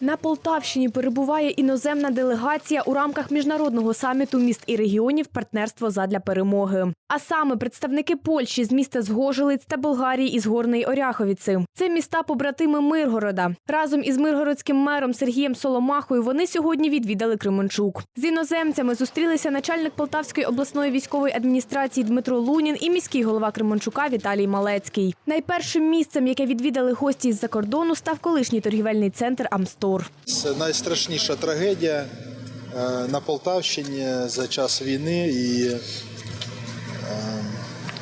На Полтавщині перебуває іноземна делегація у рамках міжнародного саміту міст і регіонів партнерство задля перемоги. А саме представники Польщі з міста Згожилиць та Болгарії із Горної Оряховіці. Це міста побратими Миргорода. Разом із миргородським мером Сергієм Соломахою вони сьогодні відвідали Кременчук. З іноземцями зустрілися начальник Полтавської обласної військової адміністрації Дмитро Лунін і міський голова Кременчука Віталій Малецький. Найпершим місцем, яке відвідали гості з-за кордону, став колишній торгівельний центр Амстор. Це найстрашніша трагедія е, на Полтавщині за час війни і е,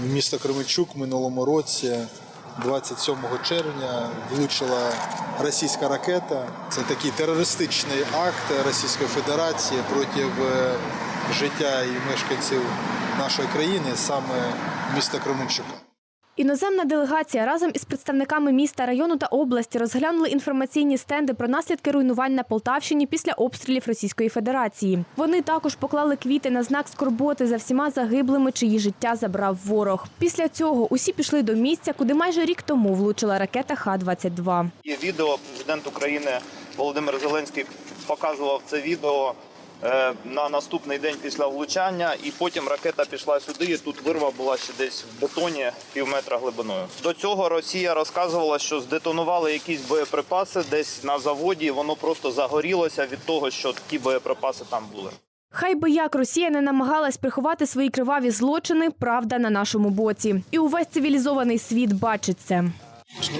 в місто Кременчук в минулому році, 27 червня, влучила російська ракета. Це такий терористичний акт Російської Федерації проти е, життя і мешканців нашої країни, саме міста Кременчука. Іноземна делегація разом із представниками міста, району та області розглянули інформаційні стенди про наслідки руйнувань на Полтавщині після обстрілів Російської Федерації. Вони також поклали квіти на знак скорботи за всіма загиблими, чиї життя забрав ворог. Після цього усі пішли до місця, куди майже рік тому влучила ракета Х-22. Є відео, президент України Володимир Зеленський показував це відео на наступний день після влучання, і потім ракета пішла сюди. і Тут вирва була ще десь в бетоні пів метра глибиною. До цього Росія розказувала, що здетонували якісь боєприпаси десь на заводі. Воно просто загорілося від того, що ті боєприпаси там були. Хай би як Росія не намагалась приховати свої криваві злочини, правда на нашому боці. І увесь цивілізований світ бачить це.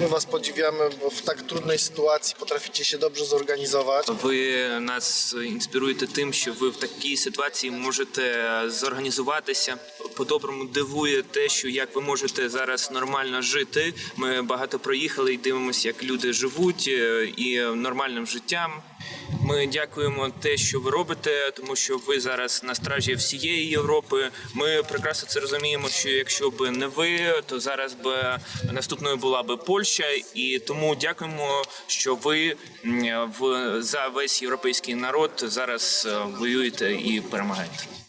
My Was podziwiamy, bo w tak trudnej sytuacji potraficie się dobrze zorganizować. Ви нас інспіруєте тим, що ви в такій ситуації можете зорганізуватися. По-доброму дивує те, що як ви можете зараз нормально жити. Ми багато проїхали і дивимося, як люди живуть е, і нормальним життям. Ми дякуємо те, що ви робите, тому що ви зараз на стражі всієї Європи. Ми прекрасно це розуміємо, що якщо б не ви, то зараз би наступною була би Польща, і тому дякуємо, що ви в за весь європейський народ зараз е, воюєте і перемагаєте.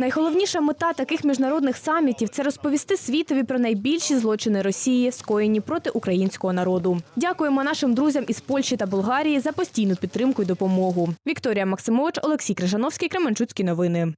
Найголовніша мета таких міжнародних самітів це розповісти світові про найбільші злочини Росії, скоєні проти українського народу. Дякуємо нашим друзям із Польщі та Болгарії за постійну підтримку і допомогу. Вікторія Максимович, Олексій Крижановський, Кременчуцькі новини.